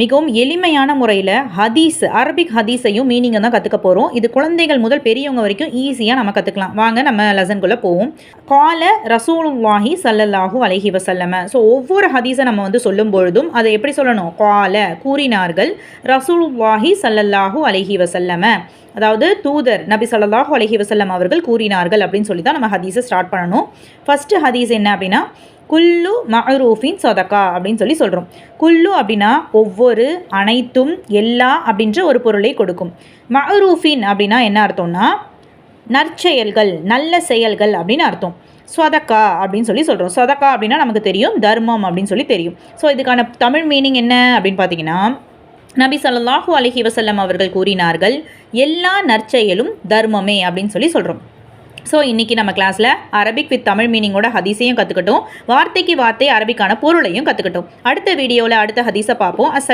மிகவும் எளிமையான முறையில் ஹதீஸ் அரபிக் ஹதீஸையும் மீனிங்கை தான் கற்றுக்க போகிறோம் இது குழந்தைகள் முதல் பெரியவங்க வரைக்கும் ஈஸியாக நம்ம கற்றுக்கலாம் வாங்க நம்ம லெசன்குள்ளே போவோம். கால ரசூலுல்லாஹி சல்லல்லாஹூ அலஹி வசல்லம ஸோ ஒவ்வொரு ஹதீஸை நம்ம வந்து சொல்லும் பொழுதும் அதை எப்படி சொல்லணும்? கால கூறினார்கள் ரசூலுல்லாஹி சல்லல்லாஹூ அலஹி வசல்லம அதாவது தூதர் நபி ஸல்லல்லாஹு அலஹி வசல்லம் அவர்கள் கூறினார்கள் அப்படின்னு சொல்லி தான் நம்ம ஹதீஸை ஸ்டார்ட் பண்ணணும். ஃபஸ்ட்டு ஹதீஸ் என்ன அப்படின்னா குல்லு மஹரூஃபின் சொதக்கா அப்படின்னு சொல்லி சொல்கிறோம் குல்லு அப்படின்னா ஒவ்வொரு அனைத்தும் எல்லா அப்படின்ற ஒரு பொருளை கொடுக்கும். மஹரூஃபின் அப்படின்னா என்ன அர்த்தம்னா நற்செயல்கள் நல்ல செயல்கள் அப்படின்னு அர்த்தம். சொதக்கா அப்படின்னு சொல்லி சொல்கிறோம் சொதக்கா அப்படின்னா நமக்கு தெரியும் தர்மம் அப்படின்னு சொல்லி தெரியும். ஸோ இதுக்கான தமிழ் மீனிங் என்ன அப்படின்னு பார்த்தீங்கன்னா நபி சல்லாஹூ அலஹி வசல்லம் அவர்கள் கூறினார்கள் எல்லா நற்செயலும் தர்மமே அப்படின்னு சொல்லி சொல்கிறோம் ஸோ இன்றைக்கி நம்ம கிளாஸில் அரபிக் வித் தமிழ் மீனிங்கோட ஹதீஸையும் கற்றுக்கிட்டோம் வார்த்தைக்கு வார்த்தை அரபிக்கான பொருளையும் கற்றுக்கிட்டோம் அடுத்த வீடியோவில் அடுத்த ஹதீஸை பார்ப்போம். அஸ்